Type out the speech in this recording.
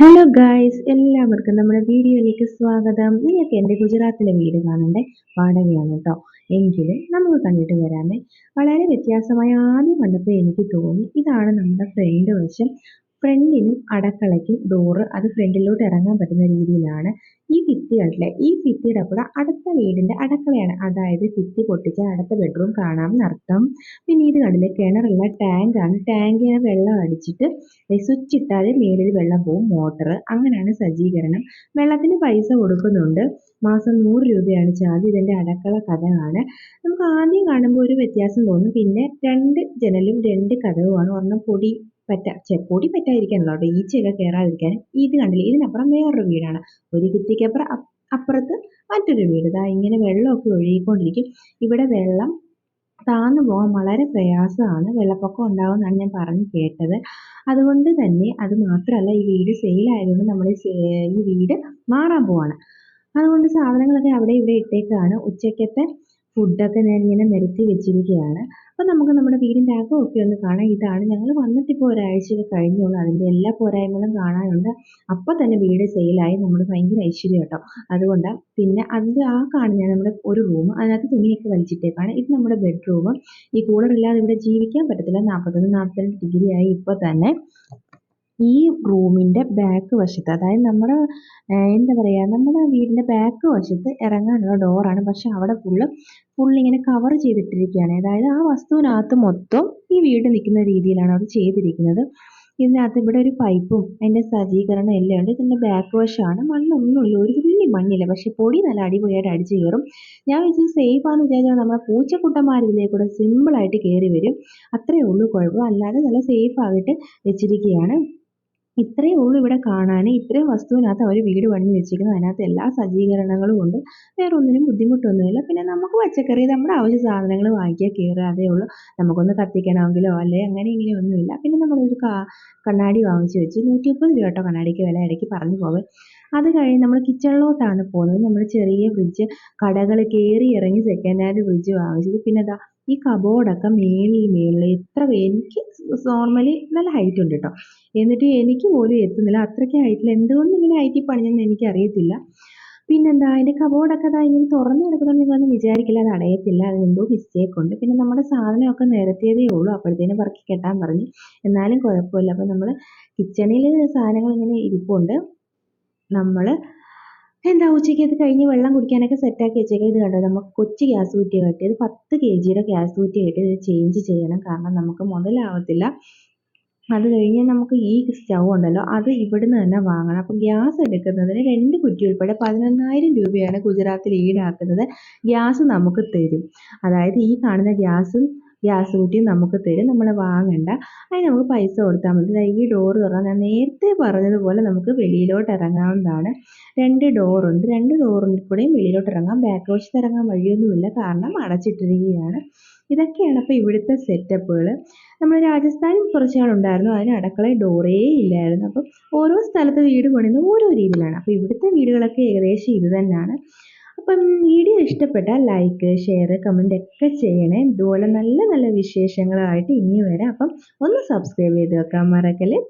Hello guys എല്ലാവർക്കും നമ്മുടെ വീഡിയോയിലേക്ക് സ്വാഗതം. നിങ്ങൾക്ക് എന്റെ ഗുജറാത്തിലെ വീട് കാണണ്ടേ? വാടകയാണ് കേട്ടോ എങ്കിലും നമുക്ക് കണ്ടിട്ട് വരാമേ. വളരെ വ്യത്യാസമായ ആദ്യം കണ്ടപ്പോൾ എനിക്ക് തോന്നി ഇതാണ് നമ്മുടെ ഫ്രണ്ട് വശം. ഫ്രണ്ടിനും അടക്കളയ്ക്കും ഡോറ് അത് ഫ്രണ്ടിലോട്ട് ഇറങ്ങാൻ പറ്റുന്ന രീതിയിലാണ് ഈ ഭിത്തി ഈ ഭിത്തിയുടെ കൂടെ അടുത്ത വീടിന്റെ അടക്കളയാണ്. അതായത് ഭിത്തി പൊട്ടിച്ചാൽ അടുത്ത ബെഡ്റൂം കാണാം എന്നർത്ഥം പിന്നെ ഇത് കണ്ടില്ലേ? കിണറുള്ള ടാങ്കാണ് ടാങ്കിന് വെള്ളം അടിച്ചിട്ട് സ്വിച്ച് ഇട്ടാൽ മേലിൽ വെള്ളം പോവും. മോട്ടർ അങ്ങനെയാണ് സജ്ജീകരണം. വെള്ളത്തിന് പൈസ കൊടുക്കുന്നുണ്ട്. മാസം നൂറ് രൂപയാണ്. ചാർജ് ഇതിന്റെ അടക്കള കഥകാണ് നമുക്ക് ആദ്യം കാണുമ്പോൾ ഒരു വ്യത്യാസം തോന്നും. പിന്നെ രണ്ട് ജനലും രണ്ട് കഥവുമാണ് ഒരെണ്ണം പൊടി പറ്റ ചെപ്പൊടി പറ്റാതിരിക്കാനല്ലോ കേട്ടോ ഈച്ചയൊക്കെ കയറാതിരിക്കാൻ ഇത് കണ്ടില്ല? ഇതിനപ്പുറം വേറൊരു വീടാണ്. ഒരു ഭിത്തിക്കപ്പുറം അപ്പുറത്ത് മറ്റൊരു വീട്. ഇതാ ഇങ്ങനെ വെള്ളമൊക്കെ ഒഴുകിക്കൊണ്ടിരിക്കും. ഇവിടെ വെള്ളം താന്നു പോകാൻ വളരെ പ്രയാസമാണ്. വെള്ളപ്പൊക്കം ഉണ്ടാകുമെന്നാണ് ഞാൻ പറഞ്ഞു കേട്ടത്. അതുകൊണ്ട് തന്നെ അത് മാത്രമല്ല ഈ വീട് സെയിലായതുകൊണ്ട് നമ്മൾ ഈ വീട് മാറാൻ പോവാണ്. അതുകൊണ്ട് സാധനങ്ങളൊക്കെ അവിടെ ഇവിടെ ഇട്ടേക്കാണ്. ഉച്ചക്കത്തെ ഫുഡൊക്കെ ഞാൻ ഇങ്ങനെ നിരത്തി വെച്ചിരിക്കുകയാണ്. അപ്പോൾ നമുക്ക് നമ്മുടെ വീടിന്റെ അകമൊക്കെ ഒന്ന് കാണാം. ഇതാണ് ഞങ്ങൾ വന്നിട്ടിപ്പോൾ ഒരാഴ്ചയൊക്കെ കഴിഞ്ഞുള്ളൂ. അതിന്റെ എല്ലാ പോരായ്മകളും കാണാനുണ്ട്. അപ്പോൾ തന്നെ വീട് സെയിലായി. നമ്മൾ ഭയങ്കര ഐശ്വര്യം കേട്ടോ. അതുകൊണ്ട് പിന്നെ അതിന്റെ ആ കാണുന്ന നമ്മുടെ ഒരു റൂം അതിനകത്ത് തുണിയൊക്കെ വലിച്ചിട്ടേക്കാണ്. ഇത് നമ്മുടെ ബെഡ്റൂം. ഈ കൂളർ ഇല്ലാതെ ഇവിടെ ജീവിക്കാൻ പറ്റത്തില്ല. നാൽപ്പത്തൊന്ന് നാൽപ്പത്തിരണ്ട് ഡിഗ്രി ആയി ഇപ്പോൾ തന്നെ. ഈ റൂമിന്റെ ബാക്ക് വശത്ത് അതായത് നമ്മുടെ എന്താ പറയുക നമ്മുടെ വീടിന്റെ ബാക്ക് വശത്ത് ഇറങ്ങാനുള്ള ഡോറാണ് പക്ഷെ അവിടെ ഫുള്ള് ഫുള്ളിങ്ങനെ കവർ ചെയ്തിട്ടിരിക്കുകയാണ്. അതായത് ആ വസ്തുവിനകത്ത് മൊത്തം ഈ വീട് നിൽക്കുന്ന രീതിയിലാണ് അവിടെ ചെയ്തിരിക്കുന്നത്. ഇതിനകത്ത് ഇവിടെ ഒരു പൈപ്പും അതിന്റെ സജ്ജീകരണം എല്ലാം ഉണ്ട്. ഇതിന്റെ ബാക്ക് വശമാണ്. മണ്ണൊന്നുമില്ല. ഒരു തുള്ളി മണ്ണില്ല. പക്ഷെ പൊടി നല്ല അടിപൊളിയായിട്ട് അടിച്ചു കയറും. ഞാൻ വെച്ചത് സേഫ് ആണെന്ന് വിചാരിച്ചാൽ നമ്മുടെ പൂച്ചക്കുട്ടന്മാർ ഇതിലേക്കൂടെ സിമ്പിളായിട്ട് കയറി വരും. അത്രയേ ഉള്ളൂ കുഴപ്പം. അല്ലാതെ നല്ല സേഫ് ആയിട്ട് വെച്ചിരിക്കുകയാണ്. ഇത്രയേ ഉള്ളൂ ഇവിടെ കാണാൻ ഇത്രയും വസ്തുവിനകത്ത് അവർ വീട് പണിഞ്ഞ് വെച്ചിരിക്കുന്നത് അതിനകത്ത് എല്ലാ സജ്ജീകരണങ്ങളും ഉണ്ട്. വേറെ ഒന്നിനും ബുദ്ധിമുട്ടൊന്നുമില്ല. പിന്നെ നമുക്ക് പച്ചക്കറി നമ്മുടെ ആവശ്യ സാധനങ്ങൾ വാങ്ങിക്കുക കയറുക അതേ ഉള്ളൂ. നമുക്കൊന്ന് കത്തിക്കണമെങ്കിലോ അല്ലെ അങ്ങനെ ഇങ്ങനെ ഒന്നുമില്ല. പിന്നെ നമ്മളൊരു കണ്ണാടി വാങ്ങിച്ച് വെച്ച് നൂറ്റി മുപ്പത് രൂപ കേട്ടോ കണ്ണാടിക്ക് വില ഇടയ്ക്ക് പറഞ്ഞു പോവേ അത് കഴിഞ്ഞ് നമ്മൾ കിച്ചണിലോട്ടാണ് പോകുന്നത്. നമ്മൾ ചെറിയ ഫ്രിഡ്ജ് കടകൾ കയറി ഇറങ്ങി സെക്കൻഡ് ഹാൻഡ് ഫ്രിഡ്ജ് വാങ്ങിച്ചത്. പിന്നെ ദാ ഈ കബോർഡൊക്കെ മേളിൽ മേളിൽ എത്ര എനിക്ക് നോർമലി നല്ല ഹൈറ്റ് ഉണ്ട് കേട്ടോ എന്നിട്ട് എനിക്ക് പോലും എത്തുന്നില്ല. അത്രയ്ക്ക് ഹൈറ്റിൽ എന്തുകൊണ്ട് ഇങ്ങനെ ഹൈറ്റിൽ പണിഞ്ഞെന്ന് എനിക്കറിയത്തില്ല. പിന്നെന്താ അതിന്റെ കബോർഡൊക്കെ അതാ ഇങ്ങനെ തുറന്നു കിടക്കുന്നത് നിങ്ങളൊന്നും വിചാരിക്കില്ല. അത് അടയത്തില്ല. അതിനെന്തോ മിസ്റ്റേക്ക് ഉണ്ട്. പിന്നെ നമ്മുടെ സാധനമൊക്കെ നിരത്തിയതേ ഉള്ളൂ. അപ്പോഴത്തേനും പറക്കി കെട്ടാൻ പറഞ്ഞു. എന്നാലും കുഴപ്പമില്ല. അപ്പോൾ നമ്മൾ കിച്ചണിൽ സാധനങ്ങൾ ഇങ്ങനെ ഇരിപ്പുണ്ട്. നമ്മൾ എന്താ ഉച്ചയ്ക്ക് കഴിഞ്ഞ് വെള്ളം കുടിക്കാനൊക്കെ സെറ്റാക്കി വെച്ചേക്കാം? ഇത് കണ്ടോ? നമുക്ക് കൊച്ചു ഗ്യാസ് കുറ്റിയാണ് കിട്ടിയത് പത്ത് കെ ജിയുടെ ഗ്യാസ് കുറ്റി ആയിട്ട് ഇത് ചേഞ്ച് ചെയ്യണം. കാരണം നമുക്ക് മുതലാവത്തില്ല. അത് കഴിഞ്ഞ് നമുക്ക് ഈ സ്റ്റൗ ഉണ്ടല്ലോ അത് ഇവിടുന്ന് തന്നെ വാങ്ങണം. അപ്പം ഗ്യാസ് എടുക്കുന്നതിന് രണ്ട് കുറ്റി ഉൾപ്പെടെ പതിനൊന്നായിരം രൂപയാണ് ഗുജറാത്തിൽ ഈടാക്കുന്നത്. ഗ്യാസ് നമുക്ക് തരും. അതായത് ഈ കാണുന്ന ഗ്യാസും ഗ്യാസ് കുറ്റിയും നമുക്ക് തരും. നമ്മൾ വാങ്ങണ്ട. അതിന് നമുക്ക് പൈസ കൊടുത്താൽ മതി. ഈ ഡോറ് തുറന്നാൽ ഞാൻ നേരത്തെ പറഞ്ഞതുപോലെ നമുക്ക് വെളിയിലോട്ട് ഇറങ്ങാവുന്നതാണ്. രണ്ട് ഡോറുണ്ട് രണ്ട് ഡോറിൽ കൂടെയും വെളിയിലോട്ട് ഇറങ്ങാം. ബാക്ക് വശത്ത് ഇറങ്ങാൻ വഴിയൊന്നുമില്ല. കാരണം അടച്ചിട്ടിരിക്കുകയാണ്. ഇതൊക്കെയാണ് അപ്പോൾ ഇവിടുത്തെ സെറ്റപ്പുകൾ നമ്മൾ രാജസ്ഥാനിൽ കുറച്ച് നാളുണ്ടായിരുന്നു അതിന് അടുക്കളയിൽ ഡോറേ ഇല്ലായിരുന്നു. അപ്പം ഓരോ സ്ഥലത്ത് വീട് പണിയുന്നത് ഓരോ രീതിയിലാണ്. അപ്പോൾ ഇവിടുത്തെ വീടുകളൊക്കെ ഏകദേശം ഇത് തന്നെയാണ്. അപ്പം വീഡിയോ ഇഷ്ടപ്പെട്ടാൽ ലൈക്ക് ഷെയർ കമന്റ് ഒക്കെ ചെയ്യണേ. ഇതുപോലെ നല്ല നല്ല വിശേഷങ്ങളായിട്ട് ഇനി വരാം. അപ്പം ഒന്ന് സബ്സ്ക്രൈബ് ചെയ്ത് വെക്കാൻ മറക്കല്ലേ?